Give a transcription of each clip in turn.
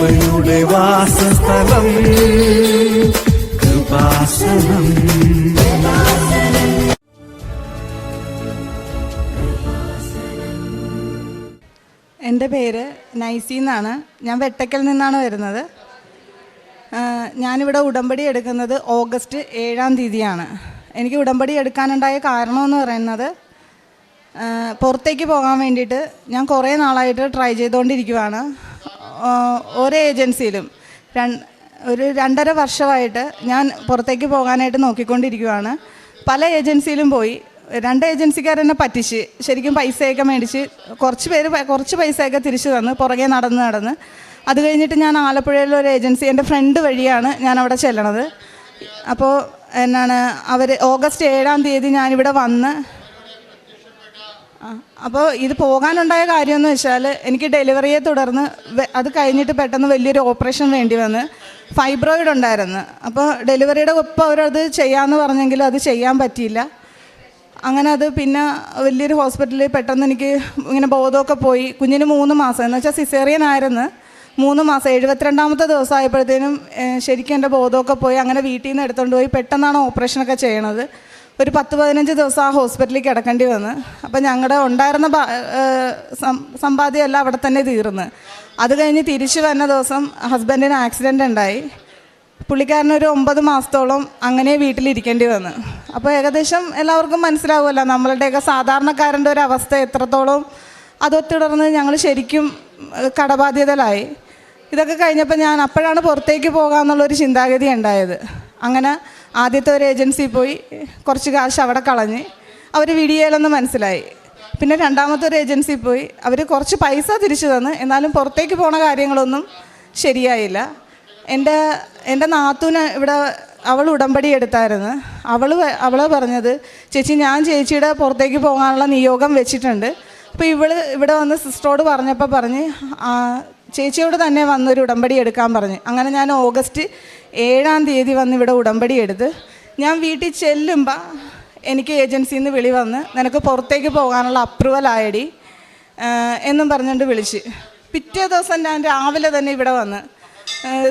കൃപയുടെ വാസസ്ഥലം. കൃപാസനം. എന്റെ പേര് നൈസി എന്നാണ്. ഞാൻ വെട്ടക്കൽ നിന്നാണ് വരുന്നത്. ഞാനിവിടെ ഉടമ്പടി എടുക്കുന്നത് ഓഗസ്റ്റ് ഏഴാം തീയതിയാണ്. എനിക്ക് ഉടമ്പടി എടുക്കാനുണ്ടായ കാരണമെന്ന് പറയുന്നത് പുറത്തേക്ക് പോകാൻ വേണ്ടിയിട്ട് ഞാൻ കുറേ നാളായിട്ട് ട്രൈ ചെയ്തുകൊണ്ടിരിക്കുവാണ്. ഓരോ ഏജൻസിയിലും ഒരു രണ്ടര വർഷമായിട്ട് ഞാൻ പുറത്തേക്ക് പോകാനായിട്ട് നോക്കിക്കൊണ്ടിരിക്കുകയാണ് പല ഏജൻസിയിലും പോയി. രണ്ട് ഏജൻസിക്കാർ എന്നെ പറ്റിച്ച് ശരിക്കും പൈസയൊക്കെ മേടിച്ച് കുറച്ച് പേര് കുറച്ച് പൈസയൊക്കെ തിരിച്ചു തന്ന് പുറകെ നടന്ന് നടന്ന്. അത് കഴിഞ്ഞിട്ട് ഞാൻ ആലപ്പുഴയിലെ ഒരു ഏജൻസി എന്റെ ഫ്രണ്ട് വഴിയാണ് ഞാൻ അവിടെ ചെല്ലണത്. അപ്പോൾ എന്നാണ് അവർ ഓഗസ്റ്റ് ഏഴാം തീയതി ഞാനിവിടെ വന്ന് അപ്പോൾ ഇത് പോകാനുണ്ടായ കാര്യം എന്ന് വെച്ചാൽ എനിക്ക് ഡെലിവറിയെ തുടർന്ന് അത് കഴിഞ്ഞിട്ട് പെട്ടെന്ന് വലിയൊരു ഓപ്പറേഷൻ വേണ്ടി വന്ന് ഫൈബ്രോയിഡ് ഉണ്ടായിരുന്നു. അപ്പോൾ ഡെലിവറിയുടെ ഒപ്പം അവരത് ചെയ്യാമെന്ന് പറഞ്ഞെങ്കിലും അത് ചെയ്യാൻ പറ്റിയില്ല. അങ്ങനെ അത് പിന്നെ വലിയൊരു ഹോസ്പിറ്റലിൽ പെട്ടെന്ന് എനിക്ക് ഇങ്ങനെ ബോധമൊക്കെ പോയി. കുഞ്ഞിന് മൂന്ന് മാസം എന്ന് വെച്ചാൽ സിസേറിയൻ ആയിരുന്നു. മൂന്ന് മാസം എഴുപത്തിരണ്ടാമത്തെ ദിവസം ആയപ്പോഴത്തേനും ഏഹ്, ശരിക്കും എന്റെ ബോധമൊക്കെ പോയി. അങ്ങനെ വീട്ടിൽ നിന്ന് എടുത്തുകൊണ്ട് പോയി. പെട്ടെന്നാണ് ഓപ്പറേഷനൊക്കെ ചെയ്യണത്. ഒരു പത്ത് പതിനഞ്ച് ദിവസം ആ ഹോസ്പിറ്റലിൽ കിടക്കേണ്ടി വന്ന്. അപ്പം ഞങ്ങളുടെ ഉണ്ടായിരുന്ന സമ്പാദ്യമെല്ലാം അവിടെ തന്നെ തീർന്ന്. അത് കഴിഞ്ഞ് തിരിച്ചു വന്ന ദിവസം ഹസ്ബൻഡിന് ആക്സിഡന്റ് ഉണ്ടായി. പുള്ളിക്കാരന് ഒരു ഒമ്പത് മാസത്തോളം അങ്ങനെ വീട്ടിലിരിക്കേണ്ടി വന്നു. അപ്പോൾ ഏകദേശം എല്ലാവർക്കും മനസ്സിലാവുമല്ലോ നമ്മളുടെയൊക്കെ സാധാരണക്കാരന്റെ ഒരു അവസ്ഥ എത്രത്തോളം അതൊത്തുടർന്ന് ഞങ്ങൾ ശരിക്കും കടബാധ്യതലായി. ഇതൊക്കെ കഴിഞ്ഞപ്പോൾ ഞാൻ അപ്പോഴാണ് പുറത്തേക്ക് പോകാമെന്നുള്ളൊരു ചിന്താഗതി ഉണ്ടായത്. അങ്ങനെ ആദ്യത്തെ ഒരു ഏജൻസി പോയി കുറച്ച് കാശ് അവിടെ കളഞ്ഞ് അവർ വിടിയേലെന്ന് മനസ്സിലായി. പിന്നെ രണ്ടാമത്തെ ഒരു ഏജൻസി പോയി. അവർ കുറച്ച് പൈസ തിരിച്ചു തന്ന്. എന്നാലും പുറത്തേക്ക് പോണ കാര്യങ്ങളൊന്നും ശരിയായില്ല. എന്റെ എന്റെ നാത്തൂന് ഇവിടെ അവൾ ഉടമ്പടി എടുത്തായിരുന്നു. അവൾ അവൾ പറഞ്ഞത് ചേച്ചി ഞാൻ ചേച്ചിയുടെ പുറത്തേക്ക് പോകാനുള്ള നിയോഗം വെച്ചിട്ടുണ്ട്. അപ്പോൾ ഇവൾ ഇവിടെ വന്ന് സിസ്റ്ററോട് പറഞ്ഞപ്പോൾ പറഞ്ഞ് ചേച്ചിയോട് തന്നെ വന്നൊരു ഉടമ്പടി എടുക്കാൻ പറഞ്ഞു. അങ്ങനെ ഞാൻ ഓഗസ്റ്റ് ഏഴാം തീയതി വന്ന് ഇവിടെ ഉടമ്പടി എടുത്ത് ഞാൻ വീട്ടിൽ ചെല്ലുമ്പോൾ എനിക്ക് ഏജൻസിയിൽ നിന്ന് വിളി വന്ന് നിനക്ക് പുറത്തേക്ക് പോകാനുള്ള അപ്രൂവൽ ആയടി എന്നും പറഞ്ഞുകൊണ്ട് വിളിച്ച്. പിറ്റേ ദിവസം ഞാൻ രാവിലെ തന്നെ ഇവിടെ വന്ന്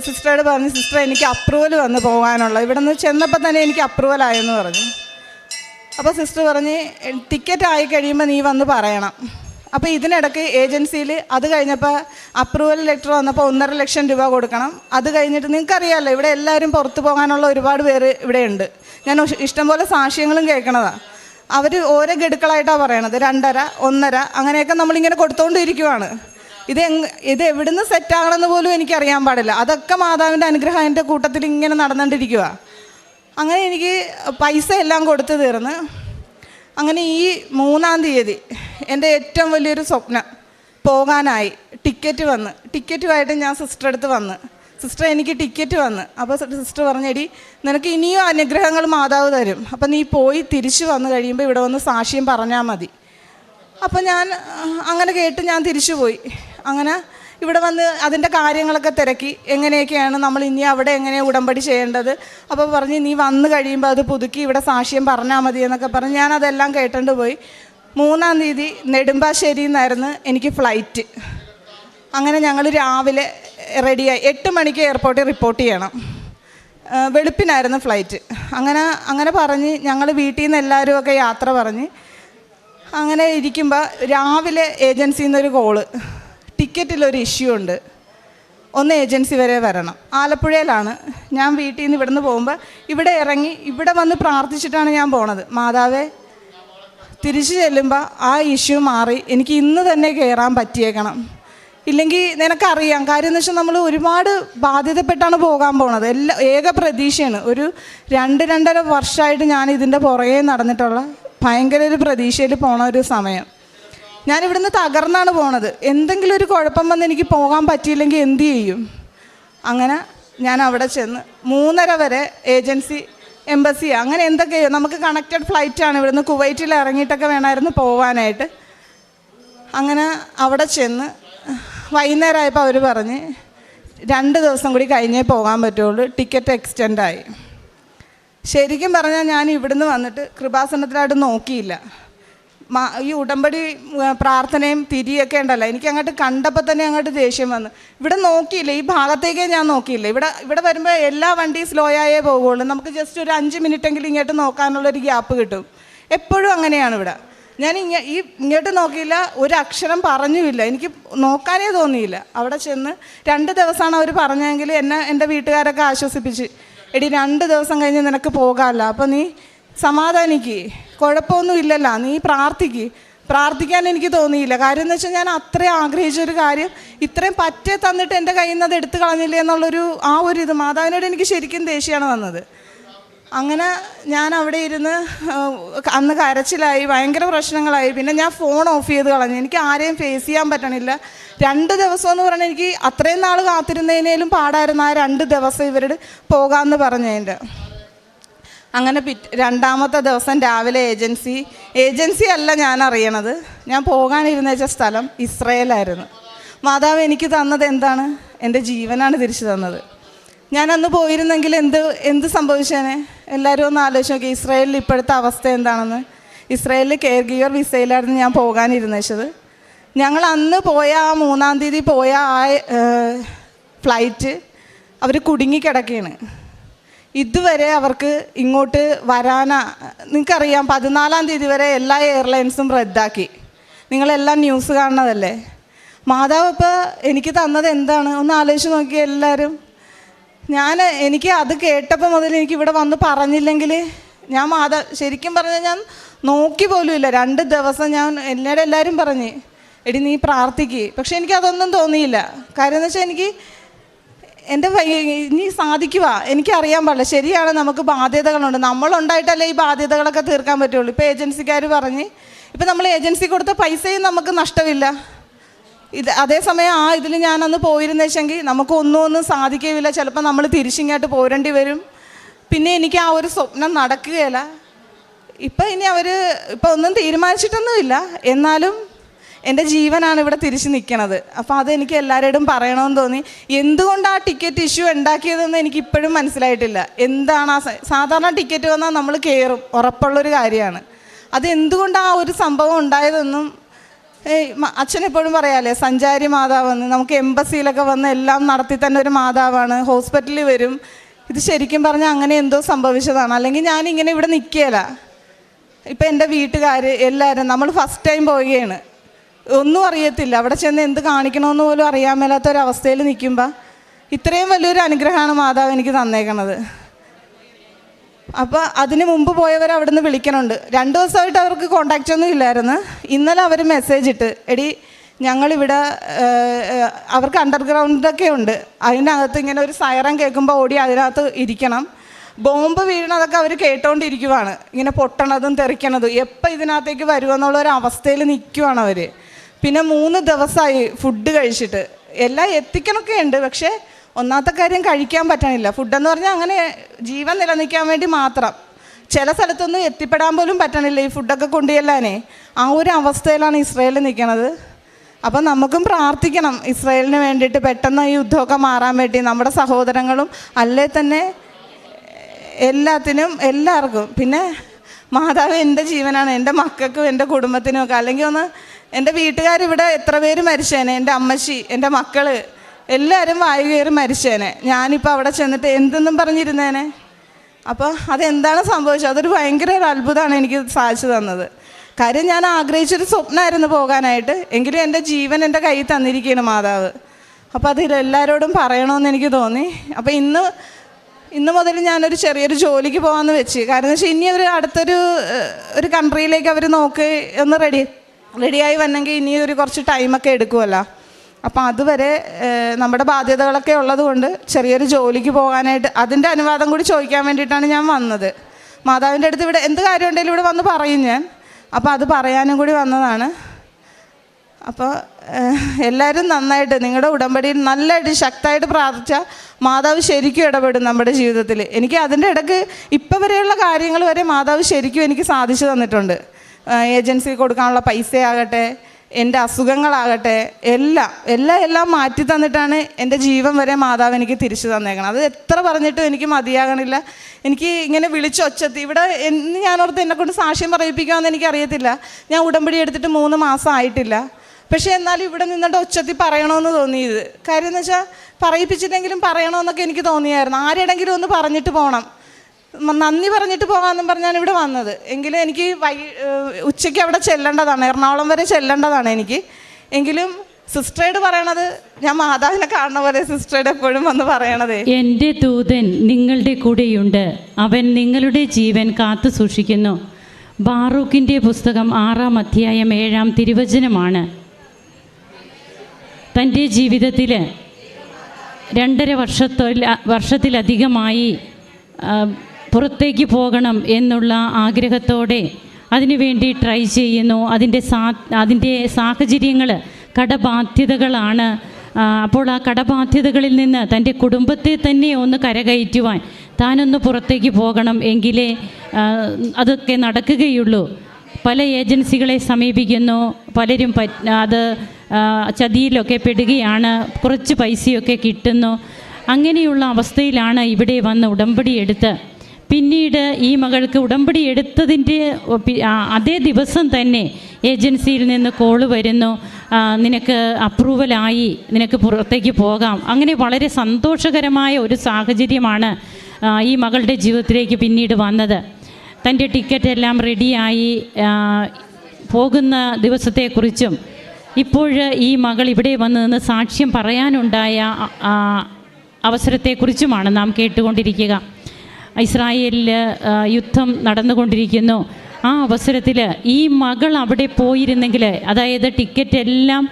സിസ്റ്ററോട് പറഞ്ഞു സിസ്റ്റർ എനിക്ക് അപ്രൂവൽ വന്ന് പോകാനുള്ള ഇവിടെ നിന്ന് ചെന്നപ്പോൾ തന്നെ എനിക്ക് അപ്രൂവൽ ആയെന്ന് പറഞ്ഞു. അപ്പോൾ സിസ്റ്റർ പറഞ്ഞ് ടിക്കറ്റ് ആയി കഴിയുമ്പോൾ നീ വന്ന് പറയണം. അപ്പോൾ ഇതിനിടയ്ക്ക് ഏജൻസിയിൽ അത് കഴിഞ്ഞപ്പോൾ അപ്രൂവൽ ലെറ്റർ വന്നപ്പോൾ ഒന്നര ലക്ഷം രൂപ കൊടുക്കണം. അത് കഴിഞ്ഞിട്ട് നിങ്ങൾക്കറിയാമല്ലോ ഇവിടെ എല്ലാവരും പുറത്ത് പോകാനുള്ള ഒരുപാട് പേര് ഇവിടെയുണ്ട് ഞാൻ ഇഷ്ടംപോലെ സാക്ഷ്യങ്ങളും കേൾക്കണതാണ് അവർ ഓരോ ഗഡുക്കളായിട്ടാണ് പറയണത്. രണ്ടര ഒന്നര അങ്ങനെയൊക്കെ നമ്മളിങ്ങനെ കൊടുത്തുകൊണ്ടിരിക്കുവാണ് ഇത് ഇത് എവിടുന്ന് സെറ്റാകണമെന്ന് പോലും എനിക്കറിയാൻ പാടില്ല. അതൊക്കെ മാതാവിന്റെ അനുഗ്രഹം എന്റെ കൂട്ടത്തിൽ ഇങ്ങനെ നടന്നുകൊണ്ടിരിക്കുക അങ്ങനെ എനിക്ക് പൈസ എല്ലാം കൊടുത്തു തീർന്ന്. അങ്ങനെ ഈ മൂന്നാം തീയതി എന്റെ ഏറ്റവും വലിയൊരു സ്വപ്നം പോകാനായി ടിക്കറ്റ് വന്ന്. ടിക്കറ്റുമായിട്ട് ഞാൻ സിസ്റ്റർ അടുത്ത് വന്ന്. സിസ്റ്റർ എനിക്ക് ടിക്കറ്റ് വന്ന്. അപ്പോൾ സിസ്റ്റർ പറഞ്ഞെടി നിനക്ക് ഇനിയും അനുഗ്രഹങ്ങൾ മാതാവ് തരും. അപ്പം നീ പോയി തിരിച്ചു വന്നു കഴിയുമ്പോൾ ഇവിടെ വന്ന് സാക്ഷ്യം പറഞ്ഞാൽ മതി. അപ്പം ഞാൻ അങ്ങനെ കേട്ട് ഞാൻ തിരിച്ചു പോയി. അങ്ങനെ ഇവിടെ വന്ന് അതിന്റെ കാര്യങ്ങളൊക്കെ തിരക്കി. എങ്ങനെയൊക്കെയാണ് നമ്മൾ ഇനി അവിടെ എങ്ങനെ ഉടമ്പടി ചെയ്യേണ്ടത്? അപ്പോൾ പറഞ്ഞ് നീ വന്നു കഴിയുമ്പോൾ അത് പുതുക്കി ഇവിടെ സാക്ഷ്യം പറഞ്ഞാൽ മതി എന്നൊക്കെ പറഞ്ഞ് ഞാൻ അതെല്ലാം കേട്ടുകൊണ്ട് പോയി. മൂന്നാം തീയതി നെടുമ്പാശ്ശേരിയിൽ നിന്നായിരുന്നു എനിക്ക് ഫ്ലൈറ്റ് അങ്ങനെ ഞങ്ങൾ രാവിലെ റെഡിയായി എട്ട് മണിക്ക് എയർപോർട്ടിൽ റിപ്പോർട്ട് ചെയ്യണം. വെളുപ്പിനായിരുന്നു ഫ്ലൈറ്റ് അങ്ങനെ അങ്ങനെ പറഞ്ഞ് ഞങ്ങൾ വീട്ടിൽ നിന്ന് എല്ലാവരും ഒക്കെ യാത്ര പറഞ്ഞ് അങ്ങനെ ഇരിക്കുമ്പോൾ രാവിലെ ഏജൻസിയിൽ നിന്നൊരു കോൾ ടിക്കറ്റിലൊരു ഇഷ്യൂ ഉണ്ട്. ഒന്ന് ഏജൻസി വരെ വരണം. ആലപ്പുഴയിലാണ്. ഞാൻ വീട്ടിൽ നിന്ന് ഇവിടുന്ന് പോകുമ്പോൾ ഇവിടെ ഇറങ്ങി ഇവിടെ വന്ന് പ്രാർത്ഥിച്ചിട്ടാണ് ഞാൻ പോണത്. മാതാവേ തിരിച്ചു ചെല്ലുമ്പോൾ ആ ഇഷ്യൂ മാറി. എനിക്ക് ഇന്ന് തന്നെ കയറാൻ പറ്റിയേക്കണം. ഇല്ലെങ്കിൽ നിനക്കറിയാം. കാര്യം എന്ന് വെച്ചാൽ നമ്മൾ ഒരുപാട് ബാധ്യതപ്പെട്ടാണ് പോകാൻ പോണത്. എല്ലാ ഏക പ്രതീക്ഷയാണ്. ഒരു രണ്ട് രണ്ടര വർഷമായിട്ട് ഞാൻ ഇതിന്റെ പുറകെ നടന്നിട്ടുള്ള ഭയങ്കര ഒരു പ്രതീക്ഷയിൽ പോണ ഒരു സമയം. ഞാൻ ഇവിടുന്ന് തകർന്നാണ് പോണത്. എന്തെങ്കിലും ഒരു കുഴപ്പം വന്ന് എനിക്ക് പോകാൻ പറ്റിയില്ലെങ്കിൽ എന്ത് ചെയ്യും? അങ്ങനെ ഞാൻ അവിടെ ചെന്ന് മൂന്നര വരെ ഏജൻസി എംബസി അങ്ങനെ എന്തൊക്കെയോ. നമുക്ക് കണക്റ്റഡ് ഫ്ലൈറ്റ് ആണ്. ഇവിടുന്ന് കുവൈറ്റിൽ ഇറങ്ങിയിട്ടൊക്കെ വേണമായിരുന്നു പോവാനായിട്ട്. അങ്ങനെ അവിടെ ചെന്ന് വൈകുന്നേരമായപ്പോൾ അവർ പറഞ്ഞ് രണ്ട് ദിവസം കൂടി കഴിഞ്ഞേ പോകാൻ പറ്റുള്ളൂ. ടിക്കറ്റ് എക്സ്റ്റെൻഡായി ശരിക്കും പറഞ്ഞാൽ ഞാൻ ഇവിടുന്ന് വന്നിട്ട് കൃപാസനത്തിലായിട്ട് നോക്കിയില്ല. ഈ ഉടമ്പടി പ്രാർത്ഥനയും തിരിയൊക്കെ ഉണ്ടല്ലോ. എനിക്ക് അങ്ങോട്ട് കണ്ടപ്പോൾ തന്നെ അങ്ങോട്ട് ദേഷ്യം വന്നു. ഇവിടെ നോക്കിയില്ല ഈ ഭാഗത്തേക്കേ ഞാൻ നോക്കിയില്ല? ഇവിടെ ഇവിടെ വരുമ്പോൾ എല്ലാ വണ്ടിയും സ്ലോ ആയേ പോകുള്ളൂ നമുക്ക് ജസ്റ്റ് ഒരു അഞ്ച് മിനിറ്റ് എങ്കിലും ഇങ്ങോട്ട് നോക്കാനുള്ള ഒരു ഗ്യാപ്പ് കിട്ടും. എപ്പോഴും അങ്ങനെയാണ് ഇവിടെ. ഞാൻ ഇങ്ങ ഈ ഇങ്ങോട്ട് നോക്കിയില്ല ഒരു അക്ഷരം പറഞ്ഞുമില്ല. എനിക്ക് നോക്കാനേ തോന്നിയില്ല. അവിടെ ചെന്ന് രണ്ട് ദിവസമാണ് അവർ പറഞ്ഞെങ്കിൽ എന്നെ എന്റെ വീട്ടുകാരൊക്കെ ആശ്വസിപ്പിച്ച് എടി രണ്ട് ദിവസം കഴിഞ്ഞ് നിനക്ക് പോകാമല്ലോ. അപ്പോൾ നീ സമാധാനിക്ക്. കുഴപ്പമൊന്നും ഇല്ലല്ലോ നീ പ്രാർത്ഥിക്ക്. പ്രാർത്ഥിക്കാൻ എനിക്ക് തോന്നിയില്ല. കാര്യം എന്ന് വെച്ചാൽ ഞാൻ അത്രയും ആഗ്രഹിച്ചൊരു കാര്യം ഇത്രയും പറ്റേ തന്നിട്ട് എന്റെ കയ്യിൽ നിന്ന് അത് എടുത്തു കളഞ്ഞില്ലേ എന്നുള്ളൊരു ആ ഒരു ഇത് മാതാവിനോട് എനിക്ക് ശരിക്കും ദേഷ്യമാണ് വന്നത്. അങ്ങനെ ഞാൻ അവിടെ ഇരുന്ന് അന്ന് കരച്ചിലായി ഭയങ്കര പ്രശ്നങ്ങളായി. പിന്നെ ഞാൻ ഫോൺ ഓഫ് ചെയ്ത് കളഞ്ഞു. എനിക്ക് ആരെയും ഫേസ് ചെയ്യാൻ പറ്റണില്ല. രണ്ട് ദിവസം എന്ന് പറഞ്ഞാൽ എനിക്ക് അത്രയും നാൾ കാത്തിരുന്നതിനേലും പാടായിരുന്നു ആ രണ്ട് ദിവസം ഇവരോട് പോകാമെന്ന് പറഞ്ഞതിന്റെ. അങ്ങനെ പിറ്റ് രണ്ടാമത്തെ ദിവസം രാവിലെ ഏജൻസി ഏജൻസി അല്ല ഞാൻ അറിയണത്. ഞാൻ പോകാനിരുന്ന വെച്ച സ്ഥലം ഇസ്രയേലായിരുന്നു. മാതാവ് എനിക്ക് തന്നത് എന്താണ്? എന്റെ ജീവനാണ് തിരിച്ചു തന്നത്. ഞാൻ അന്ന് പോയിരുന്നെങ്കിൽ എന്ത് എന്ത് സംഭവിച്ചേനെ? എല്ലാവരും ഒന്ന് ആലോചിച്ച് നോക്കി ഇസ്രയേലിൽ ഇപ്പോഴത്തെ അവസ്ഥ എന്താണെന്ന്. ഇസ്രയേലിൽ കെയർ ഗിയർ വിസയിലായിരുന്നു ഞാൻ പോകാനിരുന്നത് ഞങ്ങൾ അന്ന് പോയ ആ മൂന്നാം തീയതി പോയ ആ ഫ്ലൈറ്റ് അവർ കുടുങ്ങിക്കിടക്കുകയാണ് ഇതുവരെ അവർക്ക് ഇങ്ങോട്ട് വരാനാ നിങ്ങൾക്കറിയാം പതിനാലാം തീയതി വരെ എല്ലാ എയർലൈൻസും റദ്ദാക്കി. നിങ്ങളെല്ലാം ന്യൂസ് കാണുന്നതല്ലേ? മാതാവ് ഇപ്പോൾ എനിക്ക് തന്നത് എന്താണ്? ഒന്ന് ആലോചിച്ച് നോക്കിയേ എല്ലാവരും. ഞാൻ എനിക്ക് അത് കേട്ടപ്പോൾ മുതൽ എനിക്ക് ഇവിടെ വന്ന് പറഞ്ഞില്ലെങ്കിൽ ഞാൻ മാതാ ശരിക്കും പറഞ്ഞാൽ ഞാൻ നോക്കി പോലും ഇല്ല. രണ്ട് ദിവസം ഞാൻ എന്നോട് എല്ലാവരും പറഞ്ഞ് എടി നീ പ്രാർത്ഥിക്ക്. പക്ഷെ എനിക്കതൊന്നും തോന്നിയില്ല. കാര്യം എന്ന് വെച്ചാൽ എനിക്ക് എന്റെ ഇനി സാധിക്കുക എനിക്കറിയാൻ പാടില്ല. ശരിയാണ് നമുക്ക് ബാധ്യതകളുണ്ട്. നമ്മളുണ്ടായിട്ടല്ലേ ഈ ബാധ്യതകളൊക്കെ തീർക്കാൻ പറ്റുള്ളൂ. ഇപ്പോൾ ഏജൻസിക്കാർ പറഞ്ഞ് ഇപ്പം നമ്മൾ ഏജൻസി കൊടുത്ത പൈസയും നമുക്ക് നഷ്ടമില്ല. ഇത് അതേസമയം ആ ഇതിൽ ഞാനന്ന് പോയിരുന്നു വെച്ചെങ്കിൽ നമുക്ക് ഒന്നും ഒന്നും സാധിക്കുകയില്ല ചിലപ്പോൾ നമ്മൾ തിരിച്ചിങ്ങോട്ട് പോരേണ്ടി വരും. പിന്നെ എനിക്ക് ആ ഒരു സ്വപ്നം നടക്കുകയില്ല. ഇപ്പം ഇനി അവർ ഇപ്പം ഒന്നും തീരുമാനിച്ചിട്ടൊന്നുമില്ല. എന്നാലും എന്റെ ജീവനാണ് ഇവിടെ തിരിച്ചു നിൽക്കണത്. അപ്പോൾ അതെനിക്ക് എല്ലാവരോടും പറയണമെന്ന് തോന്നി. എന്തുകൊണ്ടാണ് ആ ടിക്കറ്റ് ഇഷ്യൂ ഉണ്ടാക്കിയതെന്ന് എനിക്ക് ഇപ്പോഴും മനസ്സിലായിട്ടില്ല. എന്താണ് ആ സാധാരണ ടിക്കറ്റ് വന്നാൽ നമ്മൾ കയറും. ഉറപ്പുള്ളൊരു കാര്യമാണ്. അത് എന്തുകൊണ്ട് ആ ഒരു സംഭവം ഉണ്ടായതെന്നും അച്ഛൻ എപ്പോഴും പറയാല്ലേ സഞ്ചാരി മാതാവെന്ന്. നമുക്ക് എംബസിയിലൊക്കെ വന്ന് എല്ലാം നടത്തി തന്നെ ഒരു മാതാവാണ്. ഹോസ്പിറ്റലിൽ വരും. ഇത് ശരിക്കും പറഞ്ഞാൽ അങ്ങനെ എന്തോ സംഭവിച്ചതാണ്. അല്ലെങ്കിൽ ഞാൻ ഇങ്ങനെ ഇവിടെ നിൽക്കുകയില്ല. ഇപ്പം എന്റെ വീട്ടുകാർ എല്ലാവരും നമ്മൾ ഫസ്റ്റ് ടൈം പോവുകയാണ്. ഒന്നും അറിയത്തില്ല. അവിടെ ചെന്ന് എന്ത് കാണിക്കണമെന്ന് പോലും അറിയാൻ മേലാത്ത ഒരു അവസ്ഥയിൽ നിൽക്കുമ്പോൾ ഇത്രയും വലിയൊരു അനുഗ്രഹമാണ് മാതാവ് എനിക്ക് തന്നേക്കണത്. അപ്പോൾ അതിന് മുമ്പ് പോയവർ അവിടെ നിന്ന് വിളിക്കണുണ്ട്. രണ്ട് ദിവസമായിട്ട് അവർക്ക് കോണ്ടാക്റ്റ് ഒന്നും ഇല്ലായിരുന്നു. ഇന്നലെ അവർ മെസ്സേജ് ഇട്ട് എടി ഞങ്ങളിവിടെ അവർക്ക് അണ്ടർഗ്രൗണ്ടൊക്കെ ഉണ്ട്. അതിനകത്ത് ഇങ്ങനെ ഒരു സയറം കേൾക്കുമ്പോൾ ഓടി അതിനകത്ത് ഇരിക്കണം. ബോംബ് വീഴണതൊക്കെ അവർ കേട്ടോണ്ടിരിക്കുവാണ്. ഇങ്ങനെ പൊട്ടണതും തെറിക്കണതും. എപ്പോൾ ഇതിനകത്തേക്ക് വരുമെന്നുള്ള ഒരു അവസ്ഥയിൽ നിൽക്കുവാണ് അവർ പിന്നെ മൂന്ന് ദിവസമായി ഫുഡ് കഴിച്ചിട്ട്. എല്ലാം എത്തിക്കണമൊക്കെ ഉണ്ട് പക്ഷേ ഒന്നാമത്തെ കാര്യം കഴിക്കാൻ പറ്റണില്ല. ഫുഡെന്ന് പറഞ്ഞാൽ അങ്ങനെ ജീവൻ നിലനിൽക്കാൻ വേണ്ടി മാത്രം. ചില സ്ഥലത്തൊന്നും എത്തിപ്പെടാൻ പോലും പറ്റണില്ല ഈ ഫുഡൊക്കെ കൊണ്ടുചെല്ലാനേ. ആ ഒരു അവസ്ഥയിലാണ് ഇസ്രയേൽ നിൽക്കണത്. അപ്പം നമുക്കും പ്രാർത്ഥിക്കണം ഇസ്രയേലിന് വേണ്ടിയിട്ട് പെട്ടെന്ന് ഈ യുദ്ധമൊക്കെ മാറാൻ വേണ്ടി. നമ്മുടെ സഹോദരങ്ങളും അല്ലേ തന്നെ എല്ലാത്തിനും എല്ലാവർക്കും. പിന്നെ മാതാവ് എന്റെ ജീവനാണ് എന്റെ മക്കൾക്കും എന്റെ കുടുംബത്തിനും ഒക്കെ. അല്ലെങ്കിൽ ഒന്ന് എന്റെ വീട്ടുകാരിവിടെ എത്ര പേര് മരിച്ചേനെ? എന്റെ അമ്മച്ചി എന്റെ മക്കൾ എല്ലാവരും വായു കയറി മരിച്ചേനെ. ഞാനിപ്പോൾ അവിടെ ചെന്നിട്ട് എന്തെന്നും പറഞ്ഞിരുന്നേനെ? അപ്പോൾ അതെന്താണ് സംഭവിച്ചത്? അതൊരു ഭയങ്കര ഒരു അത്ഭുതമാണ് എനിക്ക് സാധിച്ചു തന്നത്. കാര്യം ഞാൻ ആഗ്രഹിച്ചൊരു സ്വപ്നമായിരുന്നു പോകാനായിട്ട്. എങ്കിലും എന്റെ ജീവൻ എന്റെ കയ്യിൽ തന്നിരിക്കുകയാണ് മാതാവ്. അപ്പോൾ അതിൽ എല്ലാവരോടും പറയണമെന്ന് എനിക്ക് തോന്നി. അപ്പോൾ ഇന്ന് ഇന്ന് മുതൽ ഞാനൊരു ചെറിയൊരു ജോലിക്ക് പോകാമെന്ന് വെച്ച്. കാരണം വെച്ചാൽ ഇനി ഒരു അടുത്തൊരു ഒരു കൺട്രിയിലേക്ക് അവർ നോക്കി ഒന്ന് റെഡി റെഡിയായി വന്നെങ്കിൽ ഇനി ഒരു കുറച്ച് ടൈമൊക്കെ എടുക്കുമല്ലോ അപ്പം അതുവരെ നമ്മുടെ ബാധ്യതകളൊക്കെ ഉള്ളത് കൊണ്ട് ചെറിയൊരു ജോലിക്ക് പോകാനായിട്ട് അതിന്റെ അനുവാദം കൂടി ചോദിക്കാൻ വേണ്ടിയിട്ടാണ് ഞാൻ വന്നത്. മാതാവിന്റെ അടുത്ത് ഇവിടെ എന്ത് കാര്യം ഉണ്ടെങ്കിലും ഇവിടെ വന്ന് പറയും ഞാൻ. അപ്പോൾ അത് പറയാനും കൂടി വന്നതാണ്. അപ്പോൾ എല്ലാവരും നന്നായിട്ട് നിങ്ങളുടെ ഉടമ്പടിയിൽ നല്ലതായിട്ട് ശക്തമായിട്ട് പ്രാർത്ഥിച്ചാൽ മാതാവ് ശരിക്കും ഇടപെടും നമ്മുടെ ജീവിതത്തിൽ. എനിക്ക് അതിന്റെ ഇടയ്ക്ക് ഇപ്പം വരെയുള്ള കാര്യങ്ങൾ വരെ മാതാവ് ശരിക്കും എനിക്ക് സാധിച്ചു തന്നിട്ടുണ്ട്. ഏജൻസി കൊടുക്കാനുള്ള പൈസയാകട്ടെ എന്റെ അസുഖങ്ങളാകട്ടെ എല്ലാം എല്ലാം എല്ലാം മാറ്റി തന്നിട്ടാണ് എന്റെ ജീവൻ വരെ മാതാവ് എനിക്ക് തിരിച്ചു തന്നേക്കണം അത് എത്ര പറഞ്ഞിട്ടും എനിക്ക് മതിയാകണില്ല. എനിക്ക് ഇങ്ങനെ വിളിച്ചൊച്ചത്തി ഇവിടെ എന്ന് ഞാനോർത്ത് എന്നെക്കൊണ്ട് സാക്ഷ്യം പറയിപ്പിക്കാമെന്ന് എനിക്കറിയത്തില്ല. ഞാൻ ഉടമ്പടി എടുത്തിട്ട് മൂന്ന് മാസം ആയിട്ടില്ല. പക്ഷേ എന്നാലും ഇവിടെ നിന്നിട്ട് ഒച്ചത്തി പറയണമെന്ന് തോന്നിയത്. കാര്യം എന്ന് വെച്ചാൽ പറയിപ്പിച്ചില്ലെങ്കിലും പറയണമെന്നൊക്കെ എനിക്ക് തോന്നിയായിരുന്നു. ആരെടെങ്കിലും ഒന്ന് പറഞ്ഞിട്ട് പോകണം നന്ദി പറഞ്ഞിട്ട് പോകാമെന്നും പറഞ്ഞാണ് ഇവിടെ വന്നത്. എങ്കിലും എനിക്ക് വൈ ഉച്ചയ്ക്ക് അവിടെ ചെല്ലേണ്ടതാണ്. എറണാകുളം വരെ ചെല്ലേണ്ടതാണ് എനിക്ക്. എങ്കിലും സിസ്റ്ററേട് പറയണത് ഞാൻ മാതാവിനെ കാണുന്ന പോലെ സിസ്റ്ററേഡ് എപ്പോഴും വന്ന് പറയണത്. എന്റെ ദൂതൻ നിങ്ങളുടെ കൂടെയുണ്ട്. അവൻ നിങ്ങളുടെ ജീവൻ കാത്തു സൂക്ഷിക്കുന്നു. ബാറൂഖിന്റെ പുസ്തകം ആറാം അധ്യായം ഏഴാം തിരുവചനമാണ്. തന്റെ ജീവിതത്തിൽ രണ്ടര വർഷത്തിൽ വർഷത്തിലധികമായി പുറത്തേക്ക് പോകണം എന്നുള്ള ആഗ്രഹത്തോടെ അതിനുവേണ്ടി ട്രൈ ചെയ്യുന്നു. അതിന്റെ സാ അതിന്റെ സാഹചര്യങ്ങൾ കടബാധ്യതകളാണ്. അപ്പോൾ ആ കടബാധ്യതകളിൽ നിന്ന് തന്റെ കുടുംബത്തെ തന്നെ ഒന്ന് കരകയറ്റുവാൻ താനൊന്ന് പുറത്തേക്ക് പോകണം എങ്കിലേ അതൊക്കെ നടക്കുകയുള്ളൂ. പല ഏജൻസികളെ സമീപിക്കുന്നു. പലരും അത് ചതിയിലൊക്കെ പെടുകയാണ്. കുറച്ച് പൈസയൊക്കെ കിട്ടുന്നു. അങ്ങനെയുള്ള അവസ്ഥയിലാണ് ഇവിടെ വന്ന് ഉടമ്പടി എടുത്ത് പിന്നീട് ഈ മകൾക്ക് ഉടമ്പടി എടുത്തതിന്റെ അതേ ദിവസം തന്നെ ഏജൻസിയിൽ നിന്ന് കോൾ വരുന്നു. നിനക്ക് അപ്രൂവലായി നിനക്ക് പുറത്തേക്ക് പോകാം. അങ്ങനെ വളരെ സന്തോഷകരമായ ഒരു സാഹചര്യമാണ് ഈ മകളുടെ ജീവിതത്തിലേക്ക് പിന്നീട് വന്നത്. തന്റെ ടിക്കറ്റ് എല്ലാം റെഡിയായി പോകുന്ന ദിവസത്തെക്കുറിച്ചും ഇപ്പോൾ ഈ മകൾ ഇവിടെ വന്ന് നിന്ന് സാക്ഷ്യം പറയാനുണ്ടായ അവസരത്തെക്കുറിച്ചുമാണ് നാം കേട്ടുകൊണ്ടിരിക്കുക. ഇസ്രായേലിൽ യുദ്ധം നടന്നുകൊണ്ടിരിക്കുന്നു. ആ അവസരത്തിൽ ഈ മകൾ അവിടെ പോയിരുന്നെങ്കിൽ അതായത് ടിക്കറ്റ് എല്ലാം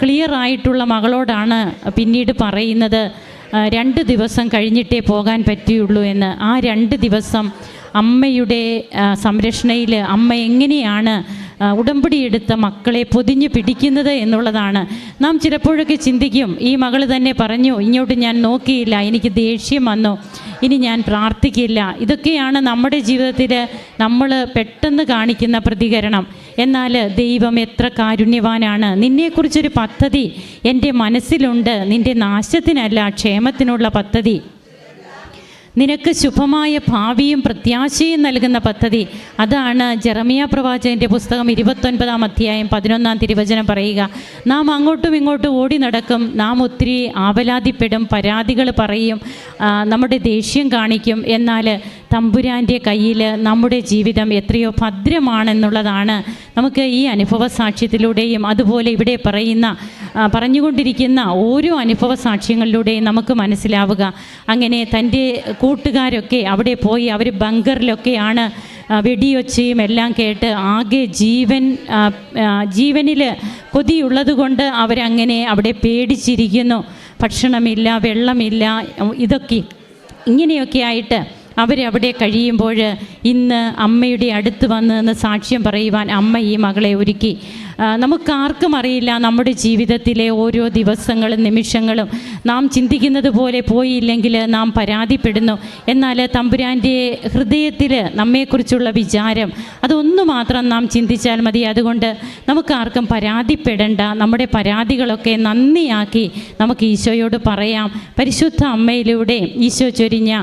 ക്ലിയർ ആയിട്ടുള്ള മകളോടാണ് പിന്നീട് പറയുന്നത് രണ്ട് ദിവസം കഴിഞ്ഞിട്ടേ പോകാൻ പറ്റിയുള്ളൂ എന്ന്. ആ രണ്ട് ദിവസം അമ്മയുടെ സംരക്ഷണയിൽ അമ്മ എങ്ങനെയാണ് ആ, ഉടമ്പടി എടുത്ത മക്കളെ പൊതിഞ്ഞു പിടിക്കുന്നത് എന്നുള്ളതാണ്. നാം ചിലപ്പോഴൊക്കെ ചിന്തിക്കും ഈ മകൾ തന്നെ പറഞ്ഞു ഇങ്ങോട്ട് ഞാൻ നോക്കിയില്ല എനിക്ക് ദേഷ്യം വന്നു ഇനി ഞാൻ പ്രാർത്ഥിക്കില്ല. ഇതൊക്കെയാണ് നമ്മുടെ ജീവിതത്തിൽ നമ്മൾ പെട്ടെന്ന് കാണിക്കുന്ന പ്രതികരണം. എന്നാൽ ദൈവം എത്ര കാരുണ്യവാനാണ്. നിന്നെക്കുറിച്ചൊരു പദ്ധതി എന്റെ മനസ്സിലുണ്ട് നിന്റെ നാശത്തിനല്ല ക്ഷേമത്തിനുള്ള പദ്ധതി. നിനക്ക് ശുഭമായ ഭാവിയും പ്രത്യാശയും നൽകുന്ന പദ്ധതി അതാണ് ജെറമിയ പ്രവാചകന്റെ പുസ്തകം ഇരുപത്തൊൻപതാം അധ്യായം പതിനൊന്നാം തിരുവചനം പറയുക. നാം അങ്ങോട്ടും ഇങ്ങോട്ടും ഓടി നടക്കും. നാം ഒത്തിരി ആവലാതിപ്പെടും. പരാതികൾ പറയും. നമ്മുടെ ദേഷ്യം കാണിക്കും. എന്നാൽ തമ്പുരാന്റെ കയ്യിൽ നമ്മുടെ ജീവിതം എത്രയോ ഭദ്രമാണെന്നുള്ളതാണ് നമുക്ക് ഈ അനുഭവ സാക്ഷ്യത്തിലൂടെയും അതുപോലെ ഇവിടെ പറയുന്ന പറഞ്ഞുകൊണ്ടിരിക്കുന്ന ഓരോ അനുഭവ സാക്ഷ്യങ്ങളിലൂടെയും നമുക്ക് മനസ്സിലാവുക. അങ്ങനെ തന്റെ കൂട്ടുകാരൊക്കെ അവിടെ പോയി അവർ ബങ്കറിലൊക്കെയാണ് വെടിയൊച്ചയും എല്ലാം കേട്ട് ആകെ ജീവൻ ജീവനിൽ കൊതിയുള്ളതുകൊണ്ട് അവരങ്ങനെ അവിടെ പേടിച്ചിരിക്കുന്നു. ഭക്ഷണമില്ല വെള്ളമില്ല ഇതൊക്കെ ഇങ്ങനെയൊക്കെ ആയിട്ട് അവരവിടെ കഴിയുമ്പോൾ ഇന്ന് അമ്മയുടെ അടുത്ത് വന്ന് നിന്ന് സാക്ഷ്യം പറയുവാൻ അമ്മ ഈ മകളെ ഒരുക്കി. നമുക്കാർക്കും അറിയില്ല നമ്മുടെ ജീവിതത്തിലെ ഓരോ ദിവസങ്ങളും നിമിഷങ്ങളും. നാം ചിന്തിക്കുന്നത് പോലെ പോയില്ലെങ്കിൽ നാം പരാതിപ്പെടുന്നു. എന്നാൽ തമ്പുരാന്റെ ഹൃദയത്തിൽ നമ്മെക്കുറിച്ചുള്ള വിചാരം അതൊന്നു മാത്രം നാം ചിന്തിച്ചാൽ മതി. അതുകൊണ്ട് നമുക്കാർക്കും പരാതിപ്പെടേണ്ട. നമ്മുടെ പരാതികളൊക്കെ നന്ദിയാക്കി നമുക്ക് ഈശോയോട് പറയാം. പരിശുദ്ധ അമ്മയിലൂടെ ഈശോ ചൊരിഞ്ഞ